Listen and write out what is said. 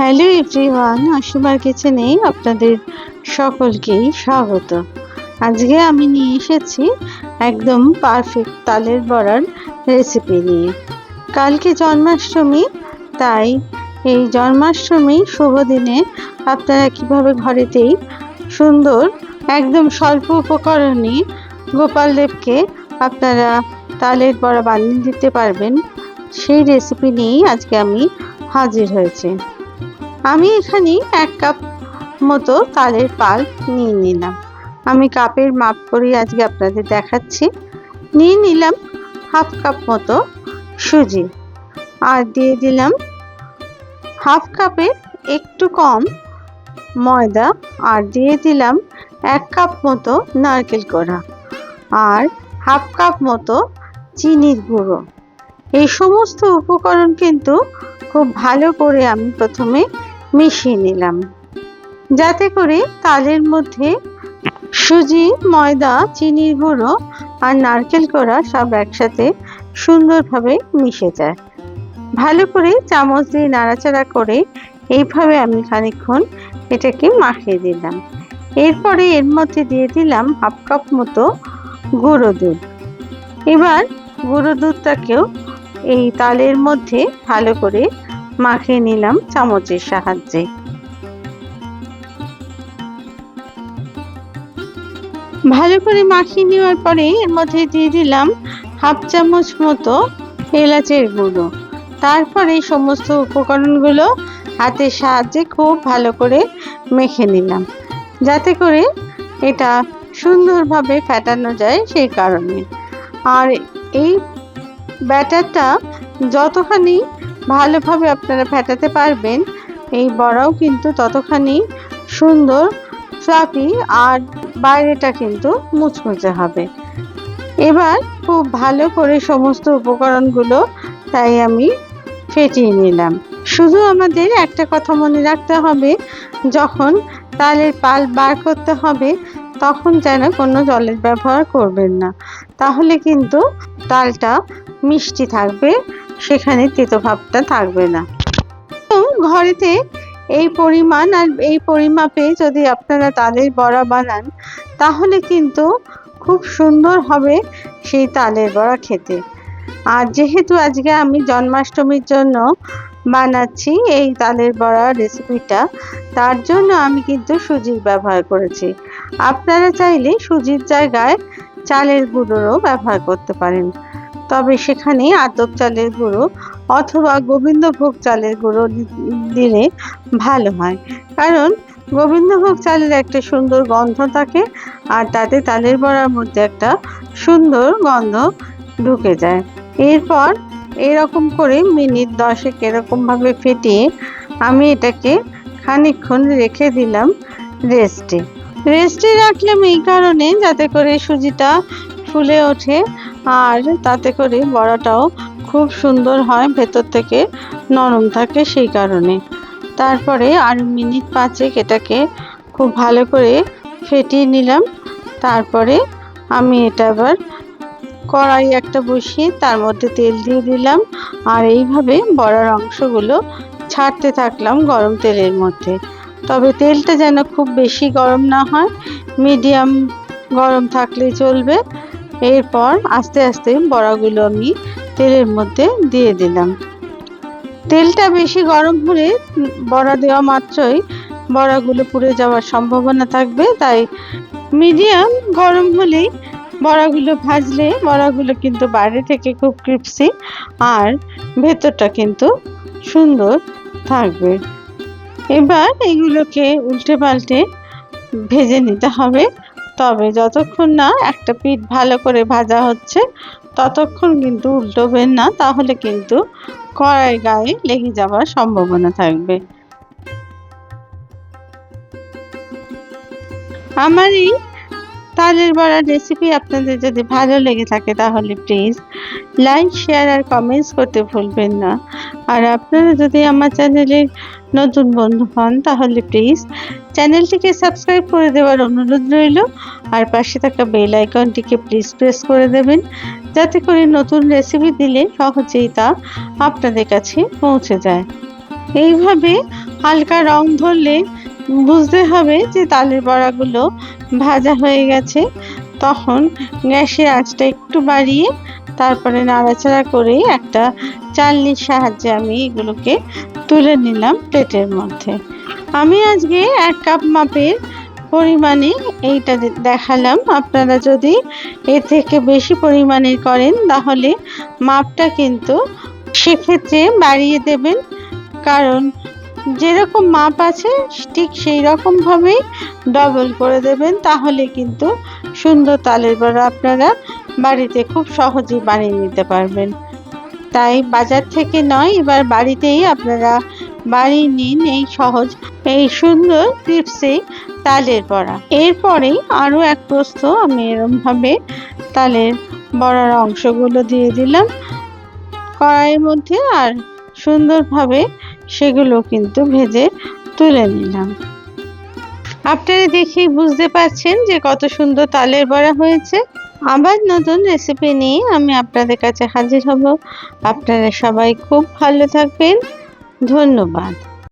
Hello everyone অসীমার কিচেনে আপনাদের সকলকেই স্বাগত। আজকে আমি নিয়ে এসেছি একদম পারফেক্ট তালের বড়ার রেসিপি নিয়ে। কালকে জন্মাষ্টমী, তাই এই জন্মাষ্টমী শুভ দিনে আপনারা কীভাবে ঘরেতেই সুন্দর, একদম স্বল্প উপকরণে গোপাল দেবকে আপনারা তালের বড়া বানিয়ে দিতে পারবেন, সেই রেসিপি নিয়েই আজকে আমি হাজির হয়েছি। আমি এখানে এক কাপ মতো তালের পাল নিয়ে নিলাম। আমি কাপের মাপ করে আজকে আপনাদের দেখাচ্ছি। নিয়ে নিলাম হাফ কাপ মতো সুজি আর দিয়ে দিলাম হাফ কাপের একটু কম ময়দা আর দিয়ে দিলাম এক কাপ মতো নারকেল কোড়া আর হাফ কাপ মতো চিনির গুঁড়ো। এই সমস্ত উপকরণ কিন্তু খুব ভালো করে আমি প্রথমে মিশিয়ে নিলাম। যাতে করে তালের মধ্যে সুজি, ময়দা, চিনির গুঁড়ো আর নারকেল কোড়া সব একসাথে সুন্দরভাবে মিশে যায়। ভালো করে চামচ দিয়ে নাড়াচাড়া করে এইভাবে আমি খানিকক্ষণ এটাকে মাখিয়ে দিলাম। এরপরে এর মধ্যে দিয়ে দিলাম হাফ কাপ মতো গুঁড়ো দুধ। এবার গুঁড়ো দুধটাকেও এই তালের মধ্যে ভালো করে মাখিয়ে নিলাম চামচের সাহায্যে। ভালো করে মাখিয়ে নেওয়ার পরে এর মধ্যে দিয়ে দিলাম হাফ চামচ মতো এলাচের গুঁড়ো। তারপরে সমস্ত উপকরণগুলো হাতের সাহায্যে খুব ভালো করে মেখে নিলাম। যাতে করে এটা সুন্দরভাবে ফেটানো যায় সেই কারণে। আর এই ব্যাটারটা যতখানি ভালোভাবে আপনারা ফেটাতে পারবেন। এই বড়াও কিন্তু ততখানি সুন্দর ফ্লাফি আর বাইরেটা কিন্তু মুচমুচে হবে। এবার খুব ভালো করে সমস্ত উপকরণগুলো তাই আমি ফেটিয়ে নিলাম। শুধু আমাদের একটা কথা মনে রাখতে হবে, যখন তালের পাল বার করতে হবে, তখন যেন কোনো জলের ব্যবহার করবেন না। তাহলে কিন্তু তালটা মিষ্টি থাকবে সেখানে তেতো ভাবটা থাকবে না। ঘরেতে এই পরিমাণ আর এই পরিমাপে যদি আপনারা তালের বড়া বানান, তাহলে কিন্তু খুব সুন্দর হবে সেই তালের বড়া খেতে। আর যেহেতু আজকে আমি জন্মাষ্টমীর জন্য বানাচ্ছি এই তালের বড়া রেসিপিটা তার জন্য আমি কিন্তু সুজির ব্যবহার করেছি। আপনারা চাইলে সুজির জায়গায় চালের গুঁড়োরও ব্যবহার করতে পারেন। তবে সেখানে আতপ চালের গুঁড়ো অথবা গোবিন্দভোগ চালের গুঁড়ো দিলে ভালো হয়। কারণ গোবিন্দভোগ চালের একটা সুন্দর গন্ধ থাকে আর তাতে তালের বড়ার মধ্যে একটা সুন্দর গন্ধ ঢুকে যায়। এরপর এরকম করে মিনিট দশেক এরকমভাবে ফেটিয়ে আমি এটাকে খানিকক্ষণ রেখে দিলাম রেস্টে। রেস্টে রাখলাম এই কারণে যাতে করে সুজিটা ফুলে ওঠে আর তাতে করে বড়াটাও খুব সুন্দর হয় ভেতর থেকে, নরম থাকে সেই কারণে। তারপরে আর মিনিট পাঁচেক এটাকে খুব ভালো করে ফেটিয়ে নিলাম। তারপরে আমি এটা আবার কড়াই একটা বসিয়ে তার মধ্যে তেল দিয়ে দিলাম। আর এইভাবে বড়ার অংশগুলো ছাড়তে থাকলাম গরম তেলের মধ্যে। তবে তেলটা যেন খুব বেশি গরম না হয়, মিডিয়াম গরম থাকলেই চলবে। এরপর আস্তে আস্তে বড়াগুলো আমি তেলের মধ্যে দিয়ে দিলাম। তেলটা বেশি গরম হলে বড়া দেওয়া মাত্রই বড়াগুলো পুড়ে যাওয়ার সম্ভাবনা থাকবে, তাই মিডিয়াম গরম হলেই বড়াগুলো ভাজলে বড়াগুলো কিন্তু বাইরে থেকে খুব ক্রিপসি আর ভেতরটা কিন্তু সুন্দর থাকবে। এবার এগুলোকে উল্টে পাল্টে ভেজে নিতে হবে। তবে যতক্ষণ না একটা পিঠ ভালো করে ভাজা হচ্ছে, ততক্ষণ কিন্তু উল্টোবেন না, তাহলে কিন্তু কড়াই গায়ে লেগে যাওয়ার সম্ভাবনা থাকবে। আমার এই তালের বড়ার রেসিপি আপনাদের যদি ভালো লেগে থাকে তাহলে প্লিজ লাইক শেয়ার আর কমেন্টস করতে ভুলবেন না। আর আপনারা যদি আমার চ্যানেলের নতুন বন্ধু হন তাহলে প্লিজ চ্যানেলটিকে সাবস্ক্রাইব করে দেওয়ার অনুরোধ রইল। আর পাশে থাকা বেল আইকনটিকে প্লিজ প্রেস করে দেবেন। যাতে করে নতুন রেসিপি দিলে সহজেই তা আপনাদের কাছে পৌঁছে যায়। এইভাবে হালকা রং ধরলে বুঝতে হবে যে তালের বড়াগুলো ভাজা হয়ে গেছে। তখন গ্যাসের আঁচটা একটু বাড়িয়ে তারপরে নাড়াচাড়া করে একটা চালনির সাহায্যে আমি এগুলোকে তুলে নিলাম প্লেটের মধ্যে। আমি আজকে এক কাপ মাপের পরিমাণে এইটা দেখালাম। আপনারা যদি এর থেকে বেশি পরিমাণে করেন, তাহলে মাপটা কিন্তু সেক্ষেত্রে বাড়িয়ে দেবেন। কারণ যেরকম মাপ আছে, ঠিক সেই রকমভাবেই ডবল করে দেবেন। তাহলে কিন্তু সুন্দর তালের বড়া আপনারা বাড়িতে খুব সহজেই বানিয়ে নিতে পারবেন। তাই বাজার থেকে নয়, এবার বাড়িতেই আপনারা বানিয়ে নিন এই সহজ, এই সুন্দর টিপসে তালের বড়া। এরপরেই আরও এক প্রস্থ, আমি এরমভাবে তালের বড়ার অংশগুলো দিয়ে দিলাম। কড়াইয়ের মধ্যে আর সুন্দরভাবে সেগুলো কিন্তু ভেজে তুলে নিলাম। আপনারা দেখেই বুঝতে পারছেন যে কত সুন্দর তালের বড়া হয়েছে। আবার নতুন রেসিপি নিয়ে আমি আপনাদের কাছে হাজির হব। আপনারা সবাই খুব ভালো থাকবেন। ধন্যবাদ।